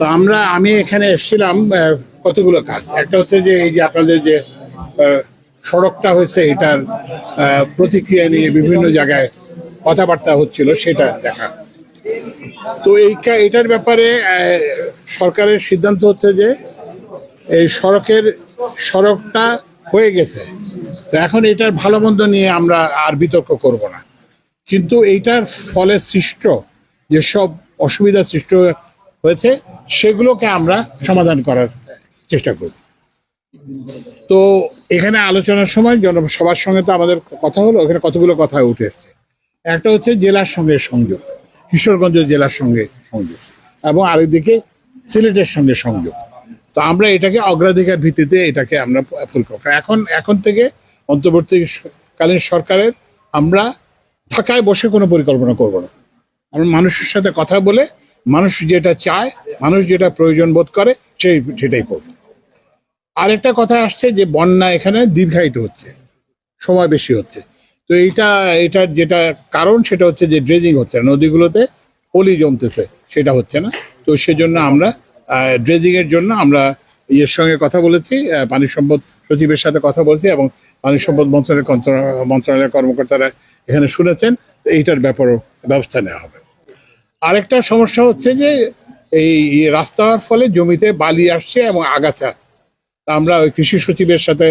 তো আমরা, আমি এখানে এসেছিলাম কতগুলো কাজ। একটা হচ্ছে যে, এই যে আপনাদের যে সড়কটা হয়েছে, এটার প্রতিক্রিয়া নিয়ে বিভিন্ন জায়গায় কথাবার্তা হচ্ছিল, সেটা দেখা। তো এই এটার ব্যাপারে সরকারের সিদ্ধান্ত হচ্ছে যে, এই সড়কের, সড়কটা হয়ে গেছে। তো এখন এটার ভালো মন্দ নিয়ে আমরা আর বিতর্ক করব না। কিন্তু এইটার ফলে সৃষ্ট যেসব অসুবিধা সৃষ্টি হয়েছে, সেগুলোকে আমরা সমাধান করার চেষ্টা করব। তো এখানে আলোচনার সময় জন, সবার সঙ্গে তো আমাদের কথা হলো, এখানে কতগুলো কথা উঠে এসছে। একটা হচ্ছে জেলার সঙ্গে সংযোগ, কিশোরগঞ্জ জেলার সঙ্গে সংযোগ এবং আরেকদিকে সিলেটের সঙ্গে সংযোগ। তো আমরা এটাকে অগ্রাধিকার ভিত্তিতে এটাকে আমরা করব। এখন এখন থেকে অন্তর্বর্তীকালীন সরকারের আমরা ঢাকায় বসে কোনো পরিকল্পনা করব না। আমরা মানুষের সাথে কথা বলে মানুষ যেটা চায়, মানুষ যেটা প্রয়োজন বোধ করে, সেই সেটাই করব। আরেকটা কথা আসছে যে বন্যা এখানে দীর্ঘায়িত হচ্ছে, সময় বেশি হচ্ছে। তো এইটা এটার যেটা কারণ, সেটা হচ্ছে যে ড্রেজিং হচ্ছে না, নদীগুলোতে পলি জমতেছে, সেটা হচ্ছে না। তো সেজন্য আমরা ড্রেজিং এর জন্য আমরা ইয়ের সঙ্গে কথা বলেছি পানি সম্পদ সচিবের সাথে কথা বলছি এবং পানি সম্পদ মন্ত্রণালয়ের মন্ত্রণালয়ের কর্মকর্তারা এখানে শুনেছেন এইটার ব্যাপারেও ব্যবস্থা নেওয়া হবে। আরেকটা সমস্যা হচ্ছে যে এই রাস্তা হওয়ার ফলে জমিতে বালি আসছে এবং আগাছা। আমরা ওই কৃষি সচিবের সাথে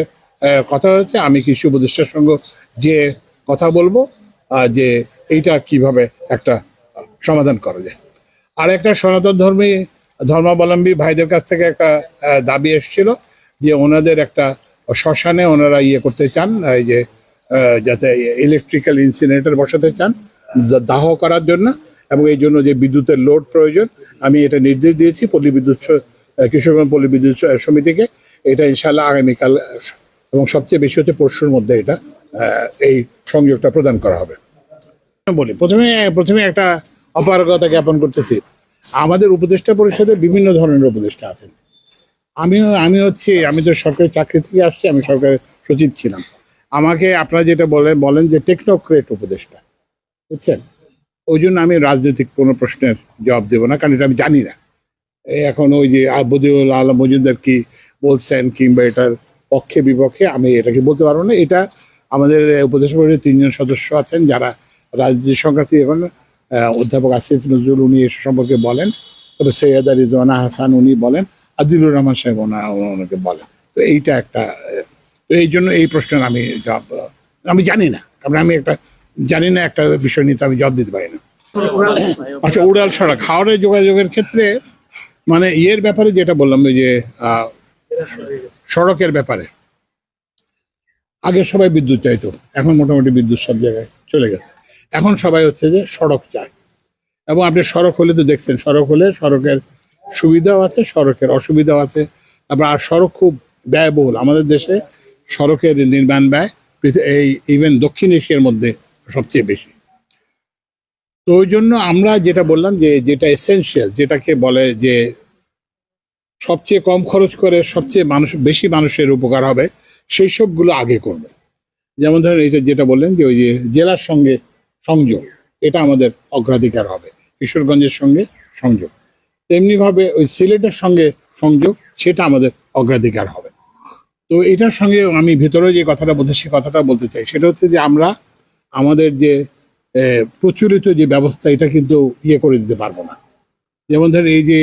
কথা হয়েছে। আমি কৃষি উপদেষ্টার সঙ্গে যে কথা বলব যে এইটা কীভাবে একটা সমাধান করা যায়। আর একটা সনাতন ধর্মী, ধর্মাবলম্বী ভাইদের কাছ থেকে একটা দাবি এসেছিল যে ওনাদের একটা শ্মশানে ওনারা ইয়ে করতে চান, এই যে যাতে ইলেকট্রিক্যাল ইনসিনেটর বসাতে চান দাহ করার জন্য। এবং এই জন্য যে বিদ্যুতের লোড প্রয়োজন, আমি এটা নির্দেশ দিয়েছি পল্লী বিদ্যুৎ কিশোরগঞ্জ পল্লী বিদ্যুৎ সমিতিকে। এটা ইনশাল্লাহ আগামীকাল, এবং সবচেয়ে বেশি হচ্ছে পরশুর মধ্যে এটা এই সংযোগটা প্রদান করা হবে। বলি, প্রথমে প্রথমে একটা অপারগতা জ্ঞাপন করতেছি। আমাদের উপদেষ্টা পরিষদে বিভিন্ন ধরনের উপদেষ্টা আছেন। আমিও, আমি হচ্ছে, আমি তো সরকারি চাকরি থেকে আসছি, আমি সরকারের সচিব ছিলাম। আমাকে আপনারা যেটা বলেন বলেন যে টেকনোক্রেট উপদেষ্টা, বুঝছেন? ওই জন্য আমি রাজনৈতিক কোনো প্রশ্নের জবাব দেবো না, কারণ এটা আমি জানি না। এখন ওই যে আবুদুল আলম মজুমদার কি বলছেন কিংবা এটার পক্ষে বিপক্ষে, আমি এটাকে বলতে পারব না। এটা আমাদের উপদেশ পরিষদের তিনজন সদস্য আছেন, যারা রাজনীতি সংক্রান্তি এখন অধ্যাপক আসিফ নজরুল উনি এ সম্পর্কে বলেন তবে সৈয়দা রিজওয়ানা হাসান উনি বলেন, আদিলুর রহমান সাহেব ওনা, ওনাকে বলেন। তো এইটা একটা এই জন্য এই প্রশ্নের আমি জবাব, আমি জানি না, কারণ আমি একটা জানি না, একটা বিষয় নিয়ে আমি জবাব দিতে পারি না। আচ্ছা উড়াল সড়ক হাওড়ে যোগাযোগের ক্ষেত্রে মানে ইয়ের ব্যাপারে যেটা বললাম যে সড়কের ব্যাপারে। আগে সবাই বিদ্যুৎ চাইতো, এখন মোটামুটি বিদ্যুৎ সব জায়গায় চলে গেছে। এখন সবাই হচ্ছে যে সড়ক চায়। এবং আপনি সড়ক হলে তো দেখছেন, সড়ক হলে সড়কের সুবিধাও আছে, সড়কের অসুবিধাও আছে। তারপর আর সড়ক খুব ব্যয়বহুল। আমাদের দেশে সড়কের নির্মাণ ব্যয়, এই ইভেন দক্ষিণ এশিয়ার মধ্যে সবচেয়ে বেশি। তো ওই জন্য আমরা যেটা বললাম যে, যেটা এসেনশিয়াল যেটাকে বলে যে, সবচেয়ে কম খরচ করে সবচেয়ে মানুষ, বেশি মানুষের উপকার হবে, সেই সবগুলো আগে করবে। যেমন ধরেন এটা যেটা বললেন যে, ওই যে জেলার সঙ্গে সংযোগ, এটা আমাদের অগ্রাধিকার হবে। কিশোরগঞ্জের সঙ্গে সংযোগ। তেমনিভাবে ওই সিলেটের সঙ্গে সংযোগ, সেটা আমাদের অগ্রাধিকার হবে। তো এটার সঙ্গে আমি ভেতরে যে কথাটা বলতে, সে কথাটা বলতে চাই, সেটা হচ্ছে যে আমরা আমাদের যে প্রচলিত যে ব্যবস্থা, এটা কিন্তু ইয়ে করে দিতে পারব না। যেমন ধর এই যে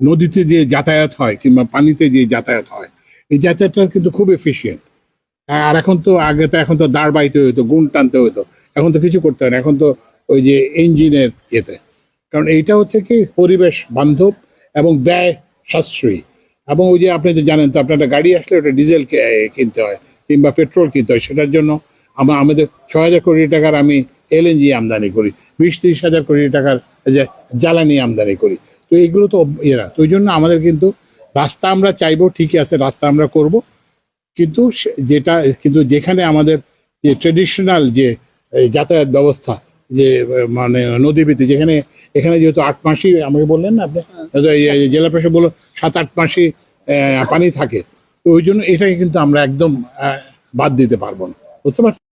নদীতে যে যাতায়াত হয় কিংবা পানিতে যে যাতায়াত হয়, এই যাতায়াতটা কিন্তু খুব এফিসিয়েন্ট আর এখন তো আগে তো, এখন তো দাঁড় বাইতে হতো গুণ টানতে হতো এখন তো কিছু করতে হয় না, এখন তো ওই যে ইঞ্জিনের ইয়েতে। কারণ এইটা হচ্ছে কি, পরিবেশ বান্ধব এবং ব্যয় সাশ্রয়ী। এবং ওই যে আপনি তো জানেন তো, আপনার গাড়ি আসলে ওটা ডিজেল কিনতে হয় কিংবা পেট্রোল কিনতে হয়, সেটার জন্য আমরা আমাদের ছয় হাজার কোটি টাকার আমি এলএনজি আমদানি করি বিশ তিরিশ হাজার কোটি টাকার যে জ্বালানি আমদানি করি। তো এইগুলো তো এরা তো ওই জন্য আমাদের কিন্তু রাস্তা আমরা চাইব ঠিকই আছে রাস্তা আমরা করব। কিন্তু যেটা কিন্তু যেখানে আমাদের যে ট্রেডিশনাল যে যাতায়াত ব্যবস্থা যে মানে নদীভিত্তি যেখানে এখানে যেহেতু আট মাসই আমাকে বললেন না আপনি? এই জেলা প্রশাসক বলল সাত আট মাসই পানি থাকে। তো ওই জন্য এটাকে কিন্তু আমরা একদম বাদ দিতে পারব না। বুঝতে পারছেন?